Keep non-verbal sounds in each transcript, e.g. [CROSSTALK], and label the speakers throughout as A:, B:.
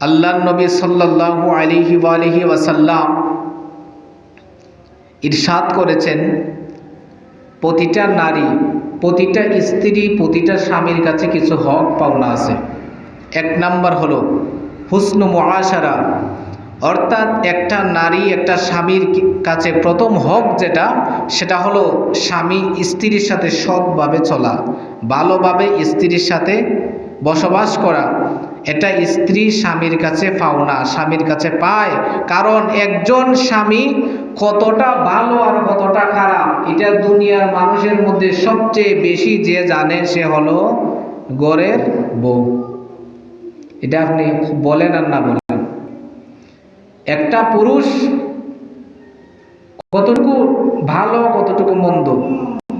A: আল্লাহ নবী সাল্লাল্লাহু আলিহি আলিহি ওয়াসাল্লাম ইরশাদ করেছেন, প্রতিটা নারী, প্রতিটা স্ত্রী, প্রতিটা স্বামীর কাছে কিছু হক পাওনা আছে। এক নাম্বার হলো হুসনু মহাসারা অর্থাৎ একটা নারী একটা স্বামীর কাছে প্রথম হক যেটা, সেটা হলো স্বামী স্ত্রীর সাথে সৎভাবে চলা, ভালোভাবে স্ত্রীর সাথে বসবাস করা। এটা স্ত্রী স্বামীর কাছে পাওনা স্বামীর কাছে পায়। কারণ একজন স্বামী কতটা ভালো আর কতটা খারাপ, এটা দুনিয়ার মানুষের মধ্যে সবচেয়ে বেশি যে জানে সে হলো গড়ের বউ। এটা আপনি বলেন আর না বলেন। একটা পুরুষ কতটুকু ভালো, কতটুকু মন্দ,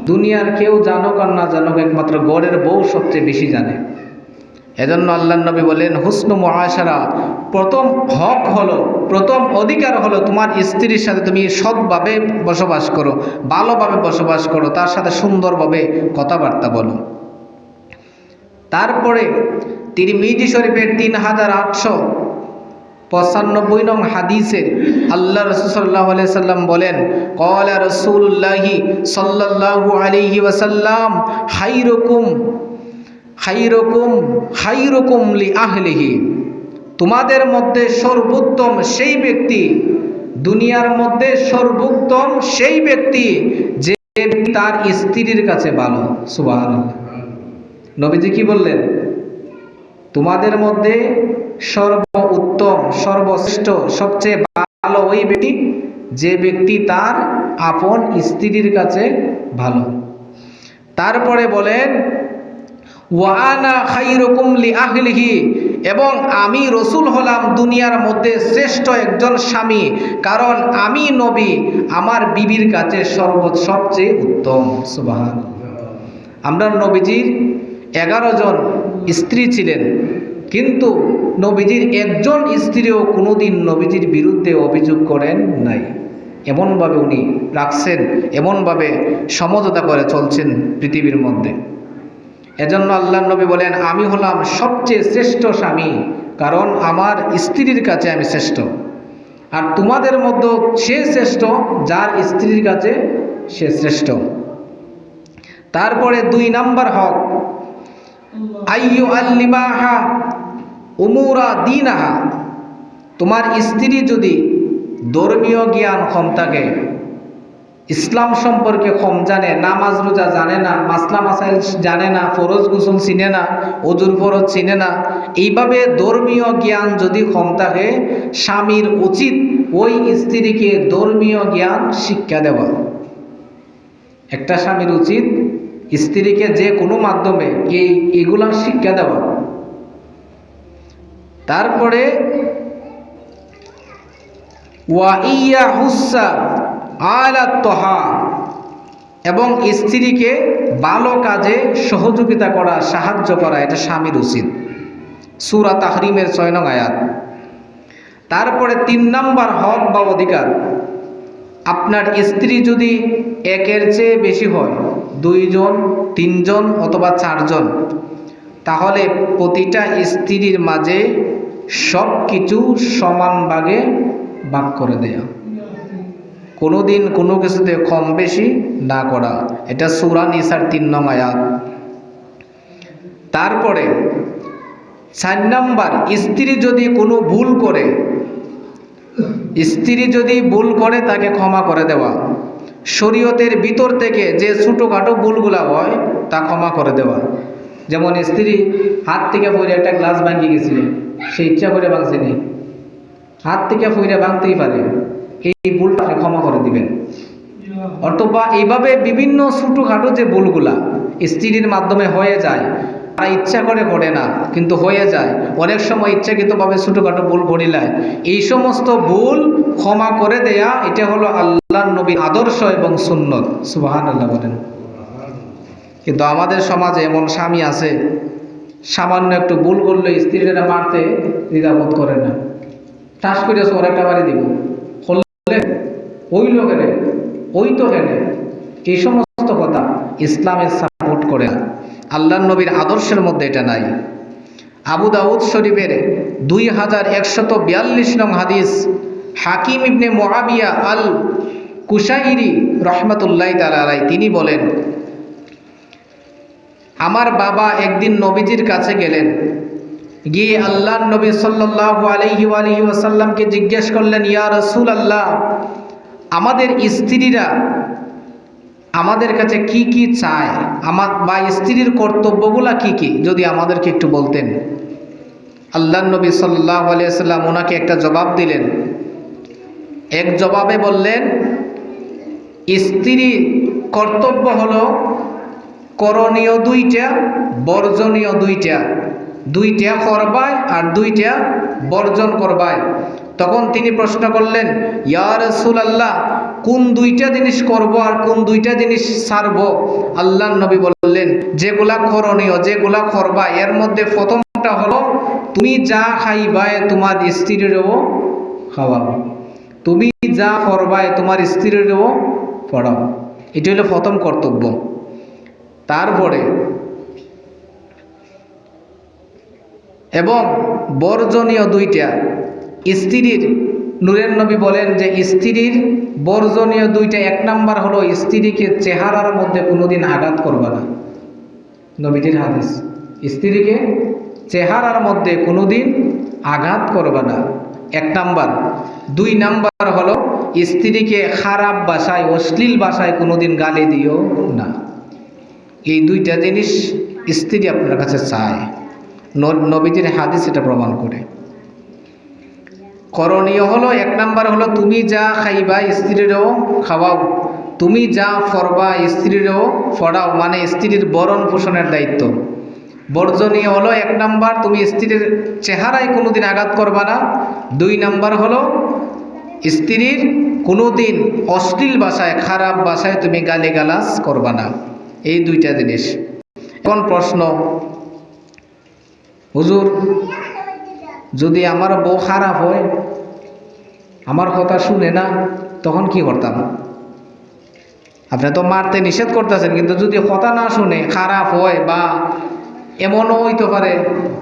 A: দুনিয়ার কেউ জানুক আর না জানুক, একমাত্র গড়ের বউ সবচেয়ে বেশি জানে। এজন্য আল্লাহ নবী বলেন, হুসনু মহাসারা প্রথম হক হলো, প্রথম অধিকার হলো তোমার স্ত্রীর সাথে তুমি সৎভাবে বসবাস করো, ভালোভাবে বসবাস করো, তার সাথে সুন্দরভাবে কথাবার্তা বলো। তারপরে তিনি মিজি শরীফের তিন হাজার আটশো পঁচানব্বই নং হাদিসে আল্লাহ রসুল্লাহ সাল্লাম বলেন কলা রসুল্লাহি সাল্লাল্লাহু আলাইহি ওয়াসাল্লাম হাইরকুম হাইরকুম হাইরকুম লি আহলিহি। তোমাদের মধ্যে সর্বোত্তম সেই ব্যক্তি, দুনিয়ার মধ্যে সর্বোত্তম সেই ব্যক্তি যে তার স্ত্রীর কাছে ভালো। সুবহানাল্লাহ। নবীজি কি বললেন? তোমাদের মধ্যে সর্ব উত্তম সর্বশ্রেষ্ঠ, সবচেয়ে ভালো ওই ব্যক্তি যে ব্যক্তি তার আপন স্ত্রীর কাছে ভালো। তারপরে বলেন ওয়ানা খাইরকুম লি আহলিহি, এবং আমি রসুল হলাম দুনিয়ার মধ্যে শ্রেষ্ঠ একজন স্বামী, কারণ আমি নবী, আমার বিবির কাছে সর্ব সবচেয়ে উত্তম। সুবাহান আমরা নবীজির এগারো জন স্ত্রী ছিলেন, কিন্তু নবীজির একজন স্ত্রীও কোনোদিন নবীজির বিরুদ্ধে অভিযোগ করেন নাই। এমনভাবে উনি রাখছেন, এমনভাবে সমঝোতা করে চলছেন পৃথিবীর মধ্যে। এজন্য আল্লাহ নবী বলেন, আমি হলাম সবচেয়ে শ্রেষ্ঠ স্বামী, কারণ আমার স্ত্রীর কাছে আমি শ্রেষ্ঠ। আর তোমাদের মধ্যে সে শ্রেষ্ঠ, যার স্ত্রীর কাছে সে শ্রেষ্ঠ। তারপরে দুই নাম্বার হক, আইয়ু আল্লিমাহা উমুরা দিনাহা। তোমার স্ত্রী যদি ধর্মীয় জ্ঞান কম থাকে ইসলাম সম্পর্কে কম জানে, নামাজ রোজা জানে না, মাসলা মাসাইল জানে না, ফরজ গুসল চিনে না, অজুর ফরজ চিনে না। এইভাবে ধর্মীয় জ্ঞান যদি কম থাকে, স্বামীর উচিত ওই স্ত্রীকে ধর্মীয় জ্ঞান শিক্ষা দেওয়া। একটা স্বামীর উচিত স্ত্রীকে যে কোনো মাধ্যমে এই এগুলা শিক্ষা দেওয়া। তারপরে ওয়া ইয়া হুসা আলাত্তহা এবং স্ত্রীকে ভালো কাজে সহযোগিতা করা, সাহায্য করা, এটা স্বামীর উচিত। সুরা তাহরিমের ছয় নং আয়াত। তারপরে তিন নাম্বার হক বা অধিকার। আপনার স্ত্রী যদি একের চেয়ে বেশি হয়, দুইজন, তিনজন অথবা চারজন, তাহলে প্রতিটা স্ত্রীর মাঝে সব কিছু সমান ভাগে ভাগ করে দেয়া। কোনো দিন কোনো কিছুতে কম বেশি না করা। এটা সুরা নিসার তিন নং আয়াত। তারপরে চার নাম্বার, স্ত্রী যদি কোনো ভুল করে, স্ত্রী যদি ভুল করে তাকে ক্ষমা করে দেওয়া। শরীয়তের ভিতর থেকে যে ছোটোখাটো ভুলগুলা হয়, তা ক্ষমা করে দেওয়া। যেমন স্ত্রী হাত থেকে পড়ে একটা গ্লাস ভাঙিয়ে গেছিল সে ইচ্ছা করে ভাঙছেনি হাত থেকে পড়ে ভাঙতেই পারে। এই ভুলটা ক্ষমা করে দিবেন। অথবা এইভাবে বিভিন্ন ছোটোখাটো যে ভুলগুলা স্ত্রীর মাধ্যমে হয়ে যায়, তারা ইচ্ছা করে করে না, কিন্তু হয়ে যায়। অনেক সময় ইচ্ছাকৃতভাবে ছোটোখাটো ভুল করিলায় এই সমস্ত ভুল ক্ষমা করে দেয়া, এটা হলো আল্লাহ নবীর আদর্শ এবং সুন্নত। সুবাহান আল্লাহ বলেন। কিন্তু আমাদের সমাজে এমন স্বামী আছে, সামান্য একটু ভুল করলে স্ত্রীরা মারতে দ্বিধাবোধ করে না। ঠাস করে একটা বাড়ি দিব। ওই লোকের, ওই তো হেনে এই সমস্ত কথা ইসলামের সাপোর্ট করে না। আল্লাহ নবীর আদর্শের মধ্যে এটা নাই। আবু দাউদ শরীফের দুই হাজার একশত বিয়াল্লিশ নং হাদিস, হাকিম ইবনে মোয়াবিয়া আল কুশাইরি রহমতুল্লাহ তালাই তিনি বলেন, আমার বাবা একদিন নবীজির কাছে গেলেন গিয়ে আল্লাহ নবী সাল্লাহ আলহি আলহি ওয়াসাল্লামকে জিজ্ঞেস করলেন, ইয়া রসুল আল্লাহ আমাদের স্ত্রীরা আমাদের কাছে কি কি চায়? আমার বা স্ত্রীর কর্তব্যগুলা কি কি? যদি আমাদেরকে একটু বলতেন। আল্লাহ নবী সাল্লাহ আলিয়াল্লাম ওনাকে একটা জবাব দিলেন। এক জবাবে বললেন স্ত্রীর কর্তব্য হলো করণীয় দুইটা, বর্জনীয় দুইটা। দুইটা করবায় আর দুইটা বর্জন করবায় তখন তিনি প্রশ্ন করলেন, ইয়া রসুল আল্লাহ কোন দুইটা জিনিস করব আর কোন দুইটা জিনিস ছাড়ব আল্লাহ নবী বললেন, যেগুলা করণীয়, যেগুলা করবা, এর মধ্যে প্রথমটা হলো, তুমি যা খাইবায় তোমার স্ত্রীরও খাওয়াবো তুমি যা করবায় তোমার স্ত্রীরও পড়াও। এটি হলো প্রথম কর্তব্য। তারপরে এবং বর্জনীয় দুইটা। স্ত্রীর, নূরের নবী বলেন যে স্ত্রীর বর্জনীয় দুইটা, এক নাম্বার হলো স্ত্রীকে চেহারার মধ্যে কোনোদিন আঘাত করবে না। নবীজির হাদিস, স্ত্রীকে চেহারার মধ্যে কোনোদিন আঘাত করবে না। এক নাম্বার। দুই নাম্বার হলো স্ত্রীকে খারাপ ভাষায় অশ্লীল ভাষায় কোনোদিন গালি দিও না। এই দুইটা জিনিস স্ত্রী আপনার কাছে চায়। নবীজির হাদিস এটা প্রমাণ করে। করণীয় হলো, এক নাম্বার হলো, তুমি যা খাইবা স্ত্রীরও খাওয়াও, তুমি যা ফরবা স্ত্রীরও ফড়াও মানে স্ত্রীর বরণ পোষণের দায়িত্ব। বর্জনীয় হলো, এক নাম্বার তুমি স্ত্রীর চেহারায় কোনোদিন আঘাত করবা না। দুই নাম্বার হলো, স্ত্রীর কোনোদিন অশ্লীল ভাষায়, খারাপ ভাষায় তুমি গালিগালাজ করবা না। এই দুইটা জিনিস। এখন প্রশ্ন হুজুর, যদি আমার বউ খারাপ হয়, আমার কথা শুনে না, তখন কি করতাম? আপনি তো মারতে নিষেধ করতেছেন, কিন্তু যদি কথা না শুনে, খারাপ হয় বা এমনও হইতে পারে,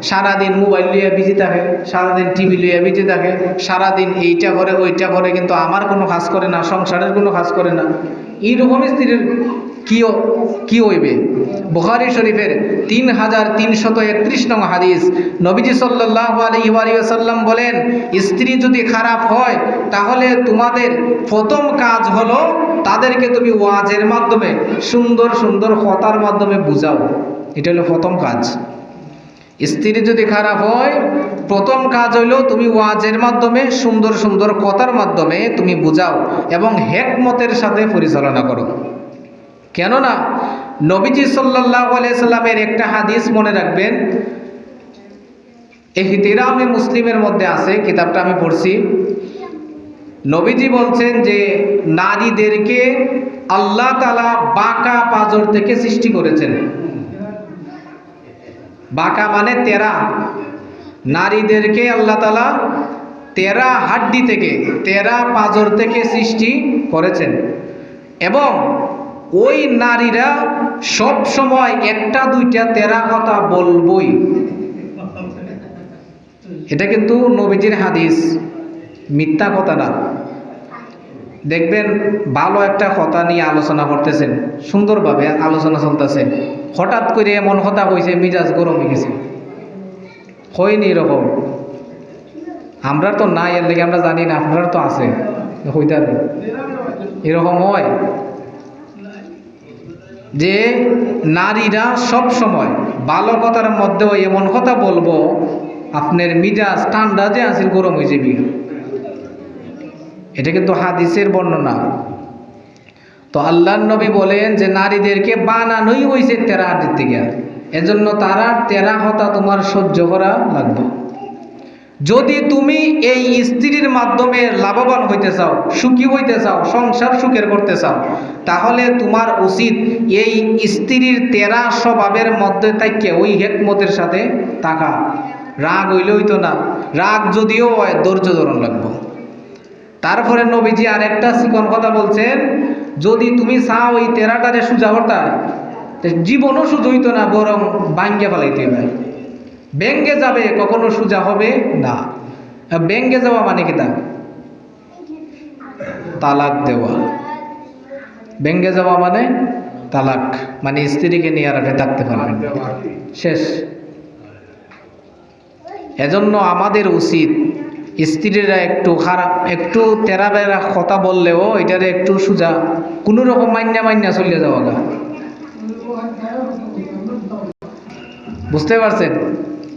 A: সারাদিন মোবাইল লইয়া বিজি থাকে, সারাদিন টিভি লইয়া বিজি থাকে, সারাদিন এইটা করে, ওইটা করে, কিন্তু আমার কোনো কাজ করে না, সংসারের কোনো কাজ করে না। এইরকম স্ত্রীর কি কি হইবে? বুখারি শরীফের তিন হাজার তিনশত একত্রিশ নং হাদিস। নবীজি সাল্লাহ আলহিসাল্লাম বলেন, স্ত্রী যদি খারাপ হয়, তাহলে তোমাদের প্রথম কাজ হলো তাদেরকে তুমি ওয়াজের মাধ্যমে সুন্দর সুন্দর কথার মাধ্যমে বুঝাও। এটা হলো প্রথম কাজ। স্ত্রী যদি খারাপ হয়, প্রথম কাজ হইল তুমি ওয়াজের মাধ্যমে, সুন্দর সুন্দর কথার মাধ্যমে তুমি বুঝাও এবং হেকমতের সাথে পরিচালনা করো। কেননা, নবীজি সাল্লাহ আলাইসাল্লামের একটা হাদিস মনে রাখবেন এই এহতিরামে মুসলিমের মধ্যে আছে, কিতাবটা আমি পড়ছি। নবীজি বলছেন যে, নারীদেরকে আল্লাহ তালা বাঁকা পাজর থেকে সৃষ্টি করেছেন। বাঁকা মানে তেরা। নারীদেরকে আল্লাহ তালা তেরা হাড্ডি থেকে, তেরা পাজর থেকে সৃষ্টি করেছেন। এবং ওই নারীরা সব সময় একটা, দুইটা, তেরা কথা বলবই। এটা কিন্তু নবীজির হাদিস, মিথ্যা কথা না। দেখবেন ভালো একটা কথা নিয়ে আলোচনা করতেছেন, সুন্দরভাবে আলোচনা চলতেছে। হঠাৎ করে এমন কথা হয়েছে মিজাজ গরম হয়ে গেছে। হয়নি এরকম। আমরা তো নাই, এর লেগে আমরা জানি না, আপনারা তো আছে। হইতে এরকম হয়। যে নারীরা সব সময় ভালো কথার মধ্যেও এমন কথা বলব, আপনার মিজাজ ঠান্ডা যে আসিল গরম হয়ে যাবি। এটা কিন্তু হাদিসের বর্ণনা। তো আল্লাহ নবী বলেন যে নারীদেরকে বানানোই হয়েছে তেরা হাটির থেকে। এজন্য তারা তেরা হতা তোমার সহ্য করা লাগবে। যদি তুমি এই স্ত্রীর মাধ্যমে লাভবান হইতে চাও, সুখী হইতে চাও, সংসার সুখের করতে চাও, তাহলে তোমার উচিত এই স্ত্রীর তেরা স্বভাবের মধ্যে থেকে ওই হেকমতের সাথে থাকা। রাগ হইলে হইতো না, রাগ যদিও হয়, ধৈর্য ধরন লাগবো। তারপরে নবীজি আর একটা চিকন কথা বলছেন, যদি তুমি চাও ওই তেরাটারে সুজা হতা জীবনও সুযোগ হইতো না, বরং বাঙ্গিয়া ফেলাইতে হবে ব্যাঙ্গে যাবে, কখনো সোজা হবে না। ব্যাঙ্গে যাওয়া মানে কি তা? তালাক দেওয়া। ব্যাঙ্গে যাওয়া মানে তালাক মানে স্ত্রীকে নিয়ে আর থাকতে পারবেন শেষ। এজন্য আমাদের উচিত স্ত্রীরা একটু খারাপ, একটু তেরা বেড়া কথা বললেও এটারে একটু সোজা, কোনো রকম মান্যা মান্যা চলে যাওয়া গা। বুঝতে পারছেন?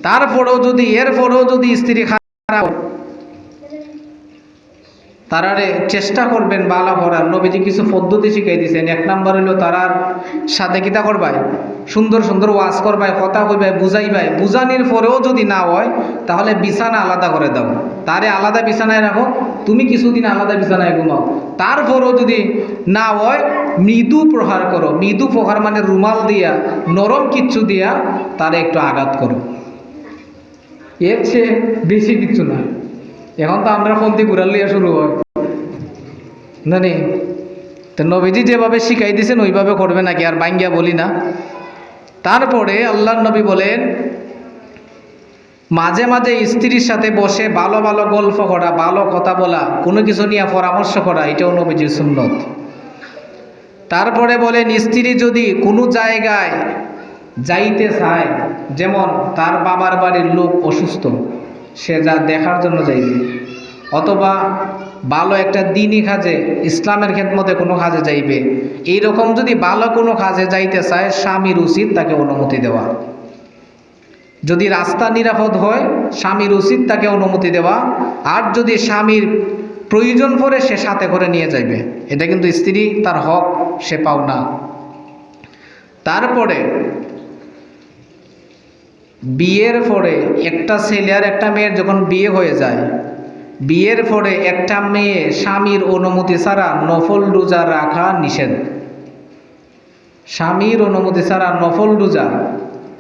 A: তারপরেও যদি, এরপরেও যদি স্ত্রী খারাপ তারারে চেষ্টা করবেন ভালো করার নবীজি কিছু পদ্ধতি শিখাই দিয়েছেন। এক নাম্বার হইল তারার সাথে কিতা করবাই? সুন্দর সুন্দর ওয়াজ করবাই, কথা কইবাই, বুঝাইবাই। বুঝানির পরেও যদি না হয়, তাহলে বিছানা আলাদা করে দাও। তারে আলাদা বিছানায় রাখো। তুমি কিছুদিন আলাদা বিছানায় ঘুমাও। তারপরেও যদি না হয়, মৃদু প্রহার করো। মৃদু প্রহার মানে রুমাল দিয়া, নরম কিচ্ছু দিয়া তারে একটু আঘাত করো। এর চেয়ে বেশি কিচ্ছু না। এখন তো আমরা পন্থী ঘুরার লিয়া শুরু হয়। জানি তো নবীজি যেভাবে শিখাই দিয়েছেন ওইভাবে করবে নাকি? আর বাঙ্গিয়া বলি না। তারপরে আল্লাহ নবী বলেন, মাঝে মাঝে স্ত্রীর সাথে বসে ভালো ভালো গল্প করা, ভালো কথা বলা, কোনো কিছু নিয়ে পরামর্শ করা, এটাও নবীজির সুন্নত। তারপরে বলেন, স্ত্রী যদি কোনো জায়গায় যাইতে চায়, যেমন তার বাবার বাড়ির লোক অসুস্থ সে যা দেখার জন্য যাইবে। অথবা ভালো একটা দিনই কাজে, ইসলামের খেদমতে কোনো কাজে যাইবে। এই রকম যদি ভালো কোনো কাজে যাইতে চায়, স্বামীর উচিত তাকে অনুমতি দেওয়া। যদি রাস্তা নিরাপদ হয়, স্বামীর উচিত তাকে অনুমতি দেওয়া। আর যদি স্বামীর প্রয়োজন পড়ে, সে সাথে করে নিয়ে যাইবে। এটা কিন্তু স্ত্রী, তার হক, সে পাও না। তারপরে বিয়ের পরে একটা ছেলে আর একটা মেয়ের যখন বিয়ে হয়ে যায়, বিয়ের পরে একটা মেয়ে স্বামীর অনুমতি ছাড়া নফল রোজা রাখা নিষেধ। স্বামীর অনুমতি ছাড়া নফল রোজা,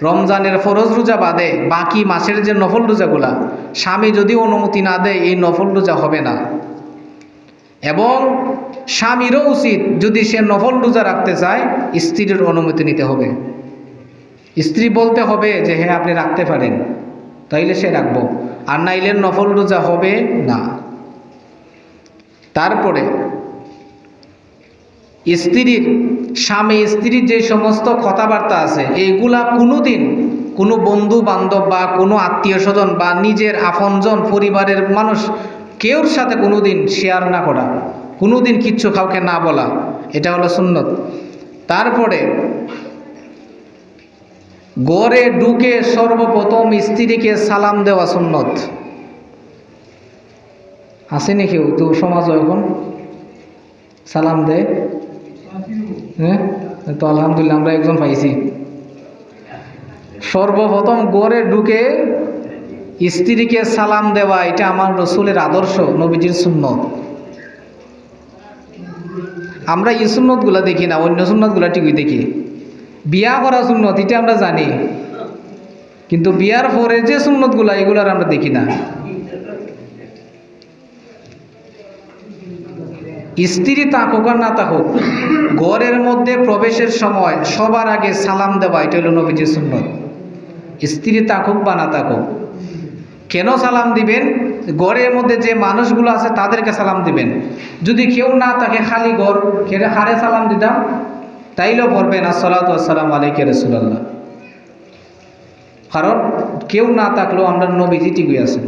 A: রমজানের ফরজ রোজা বাদে বাকি মাসের যে নফল রোজাগুলা, স্বামী যদি অনুমতি না দেয়, এই নফল রোজা হবে না। এবং স্বামীরও উচিত যদি সে নফল রোজা রাখতে চায়, স্ত্রীর অনুমতি নিতে হবে। স্ত্রী বলতে হবে যে হ্যাঁ আপনি রাখতে পারেন। তাইলে সে রাখব। আর নাইলে নফল রোজা হবে না। তারপরে স্ত্রীর, স্বামী, স্ত্রীর যে সমস্ত কথাবার্তা আছে এইগুলা কোনো দিন কোনো বন্ধু বান্ধব বা কোনো আত্মীয় স্বজন বা নিজের আপনজন, পরিবারের মানুষ কেউর সাথে কোনো দিন শেয়ার না করা। কোনো দিন কিচ্ছু কাউকে না বলা। এটা হলো সুন্নত। তারপরে গড়ে ঢুকে সর্বপ্রথম স্ত্রীকে সালাম দেওয়া সুন্নত। আসেনি কেউ তো সমাজ এখন। সালাম দেয় হ্যাঁ? তো আলহামদুলিল্লাহ, আমরা একজন পাইছি। সর্বপ্রথম গড়ে ঢুকে স্ত্রীকে সালাম দেওয়া, এটা আমার রসুলের আদর্শ, নবীজির সুন্নত। আমরা এই সুন্নতগুলা দেখি না, অন্য সুন্নতগুলা ঠিকই দেখি। বিয়া করা সুন্নত, এটা আমরা জানি। কিন্তু বিয়ার পরে যে সুন্নতগুলা এগুলো আর আমরা দেখি না। স্ত্রী থাকুক আর না থাকুক ঘরের মধ্যে প্রবেশের সময় সবার আগে সালাম দেওয়া, এটা হলো নবীজির সুন্নত। স্ত্রী থাকুক বা না থাকুক কেন সালাম দিবেন? ঘরের মধ্যে যে মানুষগুলো আছে, তাদেরকে সালাম দিবেন। যদি কেউ না থাকে, খালি ঘর হারে সালাম দিতাম? তাইলেও আসসালাতু আসসালাম আলাইকে রসুল্লাহ কারণ কেউ না থাকলেও আমরা নবীজি ঠিকই আছেন।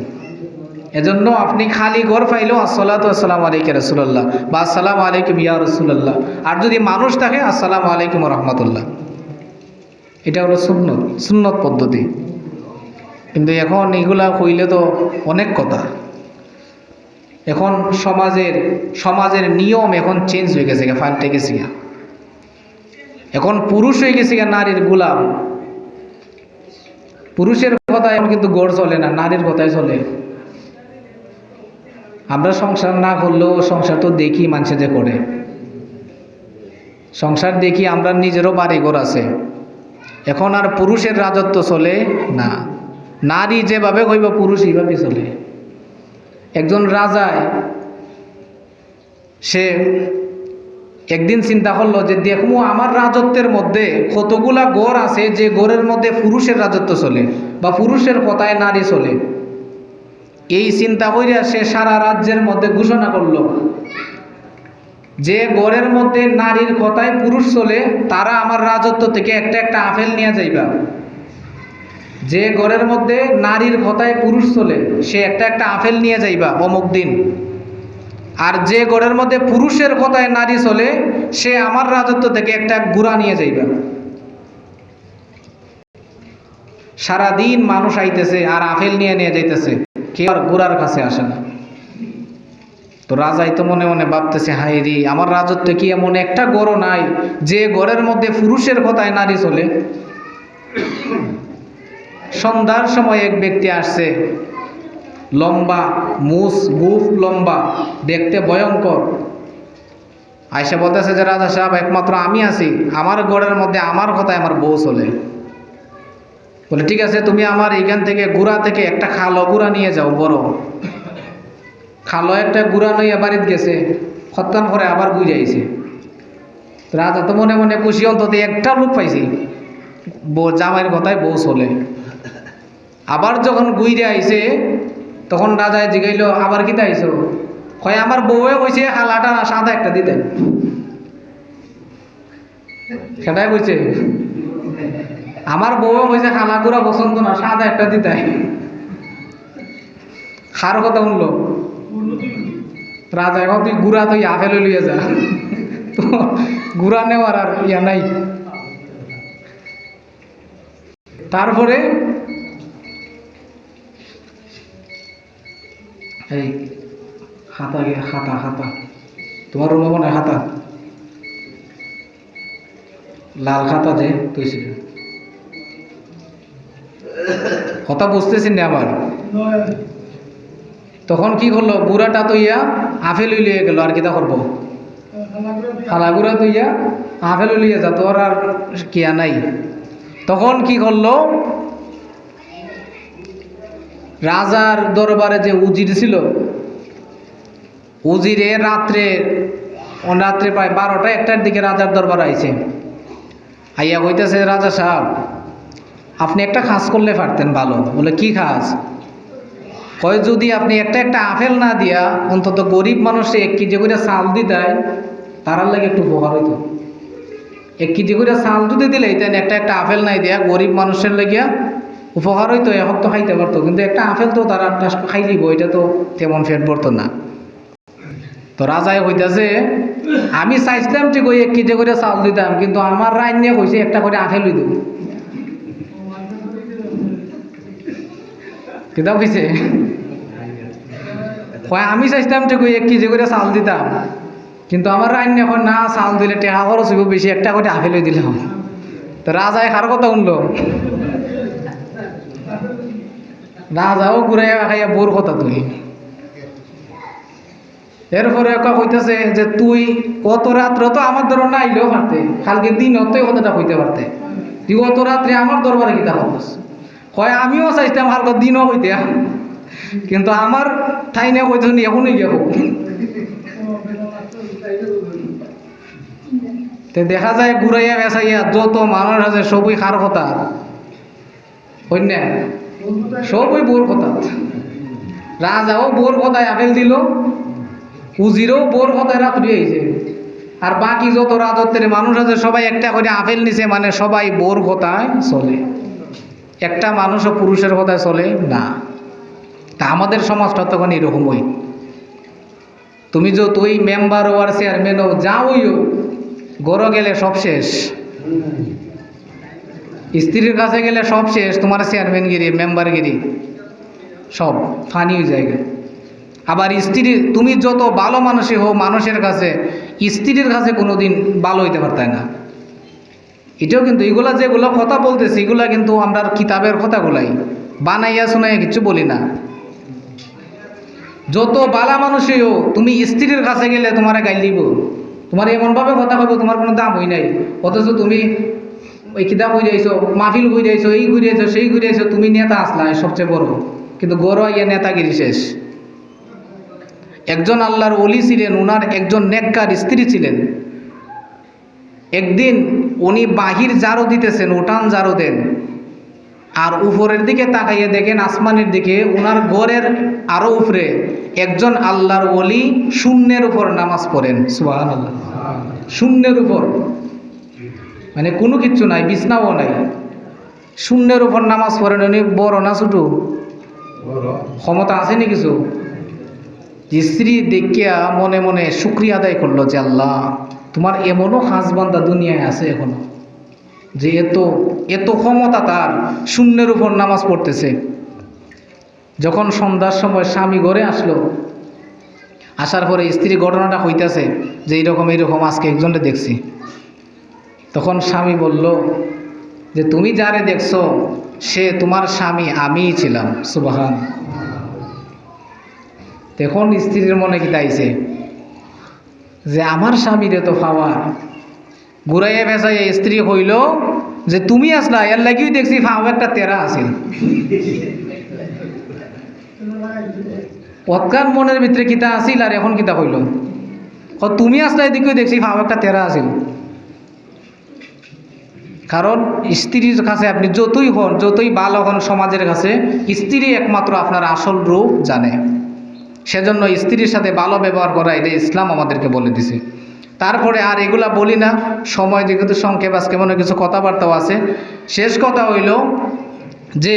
A: এজন্য আপনি খালি ঘর পাইলেও আসসালাতু আসসালাম আলাইকে রসুল্লাহ বা আসসালাম আলাইকুম ইয়া রসুল্লাহ আর যদি মানুষ থাকে, আসসালামু আলাইকুম রহমতুল্লাহ। এটা হলো সুন্নত সুন্নত পদ্ধতি। কিন্তু এখন এগুলা কইলে তো অনেক কথা। এখন সমাজের সমাজের নিয়ম এখন চেঞ্জ হয়ে গেছে গা পাল্টে গেছে এখন পুরুষ হয়ে গেছে নারীর গোলাম। পুরুষের কথা এখন কিন্তু গড় চলে না, নারীর কথাই চলে। আমরা সংসার না করলেও সংসার তো দেখি মানুষে যে করে। সংসার দেখি আমরা নিজেরও বাড়ি ঘর আছে। এখন আর পুরুষের রাজত্ব চলে না। নারী যেভাবে কইব পুরুষ এইভাবে চলে। একজন রাজায়, সে একদিন চিন্তা করল যে দেখমু আমার রাজত্বের মধ্যে কতগুলা গড় আছে যে গড়ের মধ্যে পুরুষের রাজত্ব চলে বা পুরুষের কথায় নারী চলে। এই চিন্তা করিয়া সে সারা রাজ্যের মধ্যে ঘোষণা করল। যে গড়ের মধ্যে নারীর কথায় পুরুষ চলে, তারা আমার রাজত্ব থেকে একটা একটা আপেল নিয়ে যাইবা। যে গড়ের মধ্যে নারীর কথায় পুরুষ চলে, সে একটা একটা আপেল নিয়ে যাইবা অমুক দিন। আর যে গড়ের মধ্যে পুরুষের কথায় নারী চলে, সে আমার রাজত্ব থেকে একটা গুড়া নিয়ে যাইবে। সারাদিন মানুষ আইতেছে আর আপেল নিয়ে নিয়ে যাইতেছে। কেউ আর গুড়ার কাছে আসে না। তো রাজাই তো মনে মনে ভাবতেছে হাই আমার রাজত্ব কি এমন একটা গড় নাই যে গড়ের মধ্যে পুরুষের কথায় নারী চলে? সন্ধ্যার সময় এক ব্যক্তি আসছে লম্বা, মুস, গুফ, লম্বা, দেখতে ভয়ঙ্কর। আয়সা বলতেছে যে, রাজা সাহেব, একমাত্র আমি আছি। আমার গড়ের মধ্যে আমার কথায় আমার বউ চলে। বলে, ঠিক আছে, তুমি আমার এইখান থেকে গুড়া থেকে একটা খালো গুড়া নিয়ে যাও, বড়। খালো একটা গুড়া নইয়া বাড়িতে গেছে, খত্তান করে আবার গুজাইছে রাজা তো মনে মনে খুশি, অন্তত একটা লোক পাইছি। জামাইয়ের কথায় বউ চলে। আবার যখন গুইরে আইছে তখন রাজায় জিগাইল আবার কিতা আইছো কয়, আমার বউয়ে কইছে না সাদা একটা দিতেন সেটাই কইছে। আমার বউয়ে কইছে হালা গুড়া পছন্দ না, সাদা একটা দিতাই খার কথা শুনলো। রাজা এখন তুই গুড়া তুই আপেল লিয়ে যা। তো গুড়া নেওয়ার আর ইয়া নাই। তারপরে এই খাতা গে খাতা খাতা তোমার রুমে মনে খাতা লাল খাতা যে, তুই ছিল। কথা বুঝতেছেন না আবার? তখন কি করল? বুড়াটা তো ইয়া আফেল লিয়ে গেল, আর কিতা করব? হালাগুড়া তো ইয়া আফেল লিয়ে যা, তোর আর কিয়া নাই। তখন কি করল? রাজার দরবারে যে উজির ছিল, উজিরে রাত্রে রাত্রে প্রায় বারোটা, একটার দিকে রাজার দরবার আইছে। আইয়া কইতেছে, রাজা সাহেব, আপনি একটা খাস করলে পারতেন ভালো। বলে, কি খাস? কয়, যদি আপনি একটা একটা আপেল না দিয়া অন্তত গরিব মানুষে এক কেজি করে চাল দিতাই, তারার লাগে একটু উপকার হইত। এক কেজি করে চাল যদি দিলে তাই একটা একটা আপেল নাই দেয়া গরিব মানুষের লাগিয়া উপকার হইতো এখন তো খাইতে পারতো, কিন্তু একটা আপেল তো তারা খাই দিব, এটা তো তেমন ফেট পড়তো না। তো রাজায় কইতাছে আমি চাইছিলাম ঠিক ওই এক কেজি করে চাল দিতাম, কিন্তু আমার রাইন নিয়ে কইছে একটা করে আপেল হইত। কিতাব কইছে? কয়, আমি চাইছিলাম ঠিক ওই এক কেজি করে চাল দিতাম, কিন্তু আমার রাইন এখন না, চাল দিলে টেকা খরচ হইব, বেশি একটা করে আপেল হয়ে দিলাম। তো রাজায় কার কথা শুনলো। রাজাও ঘুরাই খাইয়া বোর কথা তুই এরপরে একটা কইতেছে যে, তুই কত রাত্রে তো আমার ধরো না আইলেও পারতে, কালকে দিন তুই কথাটা কইতে পারতে। তুই কত রাত্রে আমার দরবারে কিতা হবস হয় আমিও চাইতাম কালকে দিনও হইতে কিন্তু আমার ঠাই নিয়ে কইতে নি এখনই গিয়ে হোক তে দেখা যায়, ঘুরাইয়া বেসাইয়া যত মানুষ আছে, সবই খার কথা। হইন সবই বোর কথা। রাজাও বোর কথায় আপেল দিল, উজিরও বোর কথায় রাত্রি হয়েছে আর বাকি যত রাজত্বের মানুষ আছে, সবাই একটা করে আপেল নিছে মানে সবাই বোর কথায় চলে। একটা মানুষও পুরুষের কথায় চলে না। তা আমাদের সমাজটা তখন এরকমই। তুমি যে তুই মেম্বার ও আর চেয়ারম্যান ও যাওইও গড় গেলে সব শেষ। স্ত্রীর কাছে গেলে সব শেষ, তোমার চেয়ারম্যানগিরি মেম্বারগিরি সব ফানি হয়ে যায় আবার স্ত্রী, তুমি যত ভালো মানুষই হো মানুষের কাছে, স্ত্রীর কাছে কোনো দিন ভালো হইতে পারতাই না। এটাও কিন্তু এগুলা যেগুলো কথা বলতেছি, এগুলা কিন্তু আমরা কিতাবের কথাগুলাই বানাইয়া শোনাইয়া কিছু বলি না। যত বালা মানুষই হো তুমি স্ত্রীর কাছে গেলে তোমার গাইল দিব। তোমার এমনভাবে কথা কইব, তোমার কোনো দাম হই নাই। অথচ তুমি ওই কিতাব হয়ে যাইছো মাহফিল যাইছো এই ঘুরে যাইছো সেই ঘুরে যাইছো তুমি নেতা আসলা সবচেয়ে বড়। কিন্তু গড় ইয়ে নেতাগিরি শেষ। একজন আল্লাহর অলি ছিলেন ওনার একজন নেককার স্ত্রী ছিলেন। একদিন উনি বাহির জারো দিতেছেন, উঠান জারো দেন। আর উপরের দিকে তাকাইয়ে দেখেন, আসমানের দিকে ওনার গড়ের আরও উপরে একজন আল্লাহর অলি শূন্যের উপর নামাজ পড়েন। সুবাহ শূন্যের উপর। মানে কোনো কিচ্ছু নাই বিছনাও নাই। শূন্যের উপর নামাজ পড়েন উনি বড় না ছোটো? ক্ষমতা আছে নি কিছু? যে স্ত্রী দেখিয়া মনে মনে শুক্রিয়া আদায় করল যে আল্লাহ তোমার এমনও হাজবান্দা দুনিয়ায় আছে এখনও যে এত এত ক্ষমতা তার শূন্যের উপর নামাজ পড়তেছে। যখন সন্ধ্যার সময় স্বামী ঘরে আসলো আসার পরে স্ত্রী ঘটনাটা হইতেছে যে এইরকম এইরকম আজকে একজনটা দেখছি। তখন স্বামী বলল, যে তুমি যারে দেখছ, সে তোমার স্বামী আমিই ছিলাম। সুবাহান। তখন স্ত্রীর মনে কি তাইছে যে আমার স্বামীরে তো পাওয়ার ঘুরাইয়া ভেসাইয়া স্ত্রী হইল, যে তুমি আসলা, এর লাগিও দেখছি ফাও একটা তেরা আছিল পৎকার মনের ভিতরে কিতা আছিল আর এখন কিতা হইল? তুমি আসলা, এদিকেও দেখছি ফাও একটা তেরা আছিল। কারণ স্ত্রীর কাছে আপনি যতই হন, যতই ভালো হন সমাজের কাছে, স্ত্রী একমাত্র আপনার আসল রূপ জানে। সেজন্য স্ত্রীর সাথে ভালো ব্যবহার করা, এটা ইসলাম আমাদেরকে বলে দিছে। তারপরে আর এগুলা বলি না। সময় যেহেতু সংক্ষেপ আজকে মনে কিছু কথাবার্তাও আছে। শেষ কথা হইল যে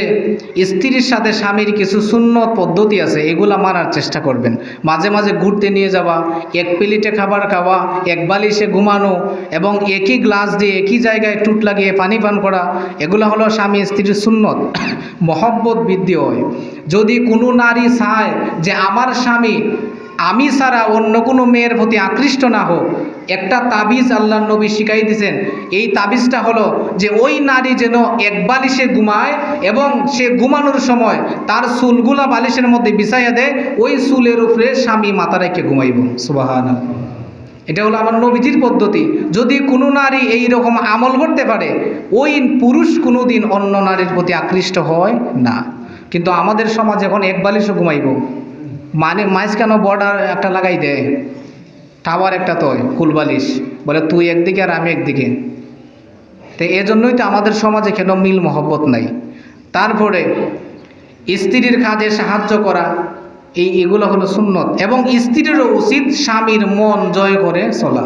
A: স্ত্রীর সাথে স্বামীর কিছু শূন্য পদ্ধতি আছে, এগুলা মানার চেষ্টা করবেন। মাঝে মাঝে ঘুরতে নিয়ে যাওয়া, এক প্লেটে খাবার খাওয়া, এক বালিশে ঘুমানো এবং একই গ্লাস দিয়ে একই জায়গায় টুট লাগিয়ে পানি পান করা, এগুলো হলো স্বামী স্ত্রীর সুন্নত। [COUGHS] মহব্বত বৃদ্ধি হয়। যদি কোনো নারী চায় যে, আমার স্বামী আমি ছাড়া অন্য কোনো মেয়ের প্রতি আকৃষ্ট না হোক। একটা তাবিজ আল্লাহ নবী শিখাই দিয়েছেন এই তাবিজটা হলো যে ওই নারী যেন এক বালিশে ঘুমায় এবং সে ঘুমানোর সময় তার চুলগুলা বালিশের মধ্যে বিছাইয়া দেয়, ওই চুলের উপরে স্বামী মাথা রেখে ঘুমাইব। সুবাহান এটা হলো আমার নবীজির পদ্ধতি। যদি কোনো নারী এই রকম আমল করতে পারে, ওই পুরুষ কোনো দিন অন্য নারীর প্রতি আকৃষ্ট হয় না। কিন্তু আমাদের সমাজ এখন এক বালিশও ঘুমাইব। মানে কেন বর্ডার একটা লাগাই দেয় টাওয়ার একটা তো ফুলবালিশ বলে, তুই একদিকে আর আমি একদিকে। তো এজন্যই তো আমাদের সমাজে কেন মিল মহব্বত নাই? তারপরে স্ত্রীর কাজে সাহায্য করা এই এগুলো হলো সুন্নত। এবং স্ত্রীরও উচিত স্বামীর মন জয় করে চলা।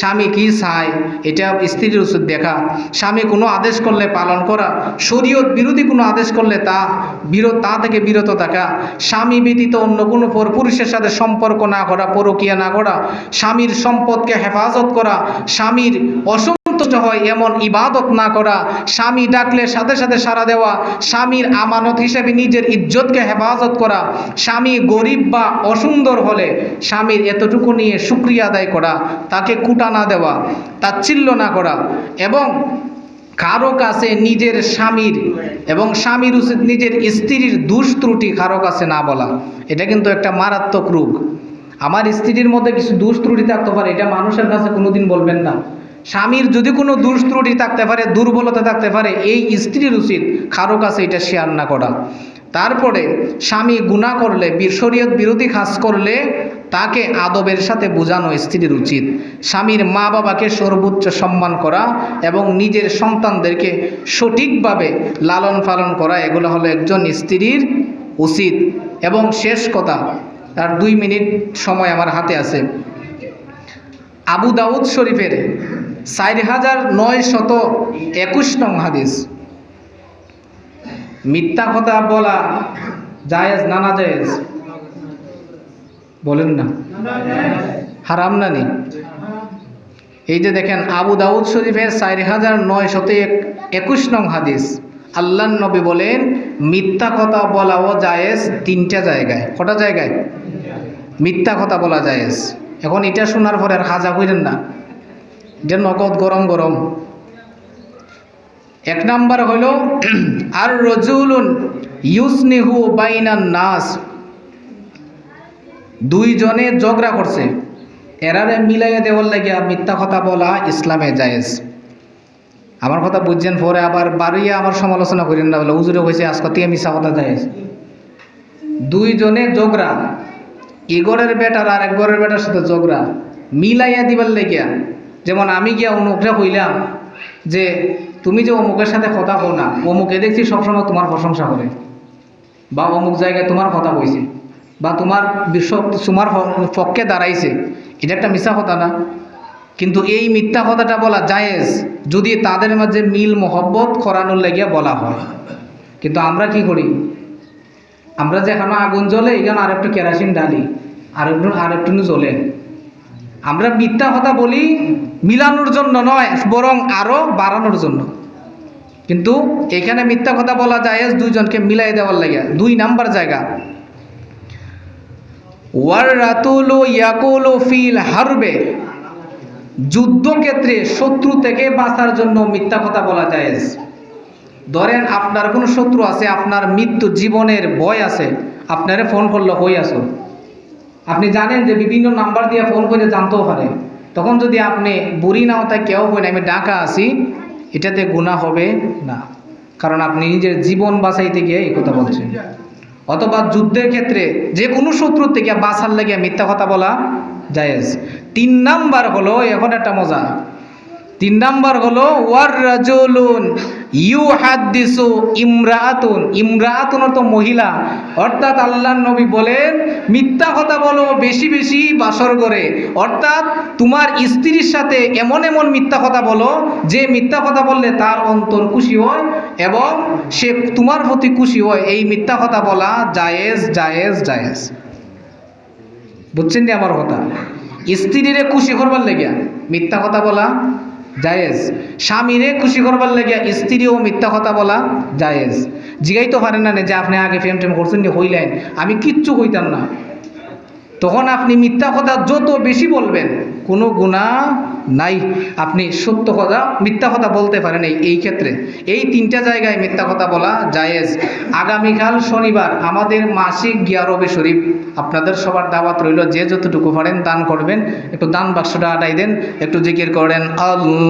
A: স্বামী কি চায়, এটা স্ত্রীর উচিত দেখা। স্বামী কোনো আদেশ করলে পালন করা, শরীয়ত বিরোধী কোনো আদেশ করলে তা বিরত তা থেকে বিরত থাকা। স্বামী ব্যতীত অন্য কোনো পর পুরুষের সাথে সম্পর্ক না করা পরকিয়া না করা স্বামীর সম্পদকে হেফাজত করা, স্বামীর অসম সন্তুষ্ট হয় এমন ইবাদত না করা, স্বামী ডাকলে সাথে সাথে সাড়া দেওয়া, স্বামীর আমানত হিসেবে নিজের ইজ্জতকে হেফাজত করা, স্বামী গরিব বা অসুন্দর হলে স্বামীর এতটুকু নিয়ে সুক্রিয়া আদায় করা, তাকে কুটা না দেওয়া, তাচ্ছিল্য না করা এবং কারও কাছে নিজের স্বামীর এবং স্বামীর উচিত নিজের স্ত্রীর দুষ ত্রুটি কারও কাছে না বলা। এটা কিন্তু একটা মারাত্মক রোগ। আমার স্ত্রীর মধ্যে কিছু দুষ ত্রুটি থাকতে পারে, এটা মানুষের কাছে কোনোদিন বলবেন না। স্বামীর যদি কোনো দুষ ত্রুটি থাকতে পারে, দুর্বলতা থাকতে পারে, এই স্ত্রীর উচিত কারও কাছে এটা শেয়ার না করা। তারপরে স্বামী গুণা করলে শরীয়ত বিরোধী কাজ করলে তাকে আদবের সাথে বোঝানো স্ত্রীর উচিত। স্বামীর মা বাবাকে সর্বোচ্চ সম্মান করা এবং নিজের সন্তানদেরকে সঠিকভাবে লালন পালন করা, এগুলো হলো একজন স্ত্রীর উচিত। এবং শেষ কথা তার দুই মিনিট সময় আমার হাতে আছে। আবু দাউদ শরীফের চার হাজার নয় শত একুশ নং হাদিস মিথ্যা কথা বলা জায়েজ নানা জায়েজ বলেন না। হারাম না নি? এই যে দেখেন, আবু দাউদ শরীফের চার হাজার নয় শত একুশ নং হাদিস আল্লাহ নবী বলেন, মিথ্যা কথা বলাও জায়েজ তিনটা জায়গায়। কটা জায়গায়? মিথ্যা কথা বলা জায়েজ। এখন এটা শোনার পরে আর হাজা হইলেন না। যে নগদ গরম গরম। এক নাম্বার হইল, [CLEARS THROAT] আর রজুলুন ইউসনিহু বাইনান নাস। দুইজনে ঝগড়া করছে। এরারে মিলাইয়া দেওয়ার লাগিয়া মিথ্যা কথা বলা ইসলামে জায়েজ। আমার কথা বুঝছেন, পরে আবার বাড়িয়া আমার সমালোচনা করেন না বলে উজুরে হয়েছে আজকে থেকে মিশা কথা জায়েজ। দুইজনে ঝগড়া। ইগরের বেটার আর একগরের বেটার সাথে ঝগড়া। মিলাইয়া দিবার লেগিয়া। যেমন আমি গিয়া অমুকটা কইলাম যে, তুমি যে অমুকের সাথে কথা কও না, অমুকে দেখছি সবসময় তোমার প্রশংসা করে বা অমুক জায়গায় তোমার কথা কইছে বা তোমার বিশ্ব, তোমার পক্ষে দাঁড়াইছে। এটা একটা মিথ্যা কথা না। কিন্তু এই মিথ্যা কথাটা বলা জায়েজ যদি তাদের মাঝে মিল মহব্বত করানোর লাগিয়া বলা হয়। কিন্তু আমরা কি করি? আমরা যে এখনও আগুন জ্বলে এখানে আরেকটু কেরাসিন ডালি আরেকটু আরেকটু জ্বলে। আমরা মিথ্যা কথা বলি মিলানোর জন্য নয়, বরং আরও বাড়ানোর জন্য। কিন্তু এখানে মিথ্যা কথা বলা যায় দুইজনকে মিলাই দেওয়ার লাগে, দুই নাম্বার জায়গা। ওয়ার রাতুলু ইয়াকুলু ফিল হারবে। যুদ্ধক্ষেত্রে শত্রু থেকে বাঁচার জন্য মিথ্যা কথা বলা যায় ধরেন আপনার কোনো শত্রু আছে, আপনার মৃত্যু জীবনের ভয় আছে, আপনারে ফোন করল হই আসো আপনি জানেন যে বিভিন্ন নাম্বার দিয়ে ফোন করে জানতেও পারে। তখন যদি আপনি বুড়ি নাও তাই কেউ হয় আমি ডাকা আসি এটাতে গুণা হবে না। কারণ আপনি নিজের জীবন বাঁচাইতে গিয়ে এই কথা বলছেন। অথবা যুদ্ধের ক্ষেত্রে যে কোনো শত্রুর থেকে বাঁচার লেগে মিথ্যা কথা বলা জায়েজ। তিন নাম্বার হলো, এখন একটা মজা। তিন নাম্বার হলো, ওয়ার রাজুলুন ইউ হাদিসু ইমরাতুন ইমরাআতুন অর্থ মহিলা। অর্থাৎ আল্লাহ নবী বলেন, মিথ্যা কথা বলো বেশি বেশি বাসর করে অর্থাৎ তোমার স্ত্রীর সাথে এমন এমন মিথ্যা কথা বলো, যে মিথ্যা কথা বললে তার অন্তর খুশি হয় এবং সে তোমার প্রতি খুশি হয়। এই মিথ্যা কথা বলা জায়েজ জায়েজ জায়েজ। বুঝছেন নি আমার কথা? স্ত্রীরে খুশি করবার লেগিয়া মিথ্যা কথা বলা জায়েজ। স্বামীরে খুশি করবার লেগিয়া স্ত্রীও মিথ্যা কথা বলা জায়েজ। জিগাই তো পারেন না যে আপনি আগে ফেম টেম করছেন হইলেন। আমি কিচ্ছু হইতাম না। তখন আপনি মিথ্যা কথা যত বেশি বলবেন, কোনো গুণা নাই। আপনি সত্য কথা, মিথ্যা কথা বলতে পারেন এই ক্ষেত্রে। এই তিনটা জায়গায় মিথ্যা কথা বলা জায়েজ। আগামীকাল শনিবার আমাদের মাসিক গিয়ারবে শরীফ। আপনাদের সবার দাওয়াত রইল, যে যতটুকু পারেন দান করবেন। একটু দান বাক্সটা আটাই দেন, একটু জিকির করেন, আল্লাহ।